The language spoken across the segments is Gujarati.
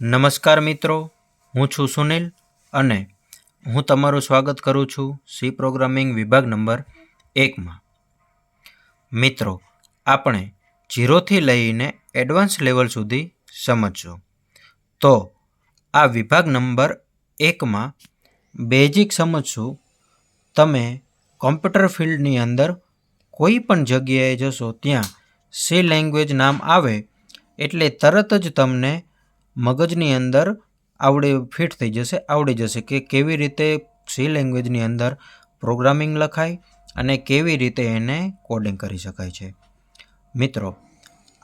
નમસ્કાર મિત્રો, હું છું સુનિલ અને હું તમારું સ્વાગત કરું છું સી પ્રોગ્રામિંગ વિભાગ નંબર એકમાં. મિત્રો, આપણે જીરોથી લઈને એડવાન્સ લેવલ સુધી સમજશું તો, આ વિભાગ નંબર એકમાં બેઝિક સમજશું, તમે કોમ્પ્યુટર ફિલ્ડની અંદર કોઈ પણ જગ્યાએ જશો, ત્યાં સી લેંગ્વેજ નામ આવે, એટલે તરત જ તમને મગજની અંદર આવડે ફિટ થઈ જશે, આવડી જશે કે કેવી રીતે સી લેંગ્વેજની અંદર પ્રોગ્રામિંગ લખાય અને કેવી રીતે એને કોડિંગ કરી શકાય છે. મિત્રો,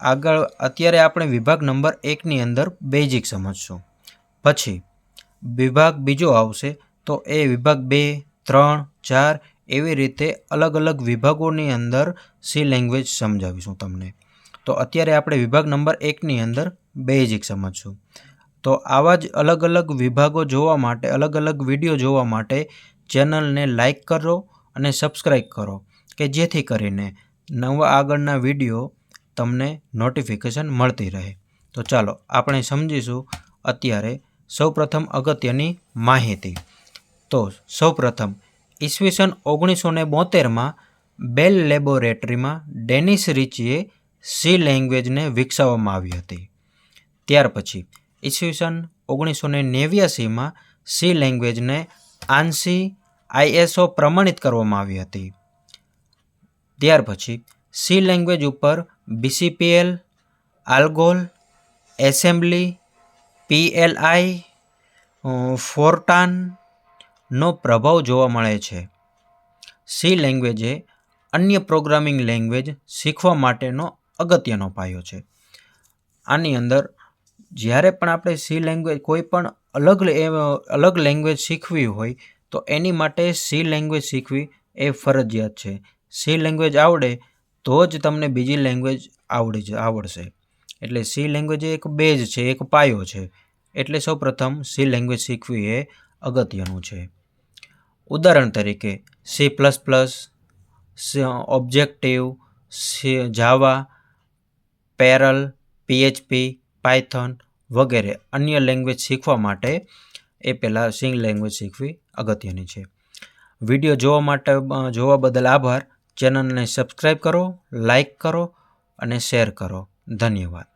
આગળ અત્યારે આપણે વિભાગ નંબર એકની અંદર બેઝિક સમજશું. પછી, વિભાગ બીજો આવશે તો એ વિભાગ બે, ત્રણ, ચાર એવી રીતે અલગ અલગ વિભાગોની અંદર સી લેંગ્વેજ સમજાવીશું તમને. તો અત્યારે આપણે વિભાગ નંબર એકની અંદર બેઝિક સમજશું. તો આવા જ અલગ અલગ વિભાગો જોવા માટે, અલગ અલગ વીડિયો જોવા માટે ચેનલને લાઈક કરો અને સબસ્ક્રાઈબ કરો, કે જેથી કરીને નવા આગળના વીડિયો તમને નોટિફિકેશન મળતી રહે. તો ચાલો, આપણે સમજીશું અત્યારે સૌપ્રથમ અગત્યની માહિતી. તો સૌપ્રથમ, ઈસવીસન ઓગણીસો ને બોતેરમાં બેલ લેબોરેટરીમાં ડેનિસ રિચીએ સી લેંગ્વેજને વિકસાવવામાં આવી હતી. ત્યાર પછી ઈસવીસન ઓગણીસો ને નેવ્યાસીમાં સી લેંગ્વેજને આંસી આઈએસઓ પ્રમાણિત કરવામાં આવી હતી. ત્યાર પછી સી લેંગ્વેજ ઉપર બીસીપીએલ, આલ્ગોલ, એસેમ્બલી, પીએલઆઈ ફોર્ટાનનો પ્રભાવ જોવા મળે છે. સી લેંગ્વેજે અન્ય પ્રોગ્રામિંગ લેંગ્વેજ શીખવા માટેનો અગત્યનો પાયો છે. આની અંદર જ્યારે પણ આપણે સી લેંગ્વેજ કોઈ પણ અલગ અલગ લેંગ્વેજ શીખવી હોય, તો એની માટે સી લેંગ્વેજ શીખવી એ ફરજિયાત છે. સી લેંગ્વેજ આવડે, તો જ તમને બીજી લેંગ્વેજ આવડી આવડશે. એટલે સી લેંગ્વેજ એક બેઝ છે, એક પાયો છે. એટલે સૌપ્રથમ સી લેંગ્વેજ શીખવી એ અગત્યનું છે. ઉદાહરણ તરીકે, C plus plus objective, C, Java Perl, PHP, Python વગેરે અન્ય લેંગ્વેજ શીખવા માટે એ પહેલાં સિંગ લેંગ્વેજ શીખવી અગત્યની છે. વીડિયો જોવા માટે જોવા બદલ આભાર. ચેનલને સબસ્ક્રાઈબ કરો લાઈક કરો અને શેર કરો. ધન્યવાદ.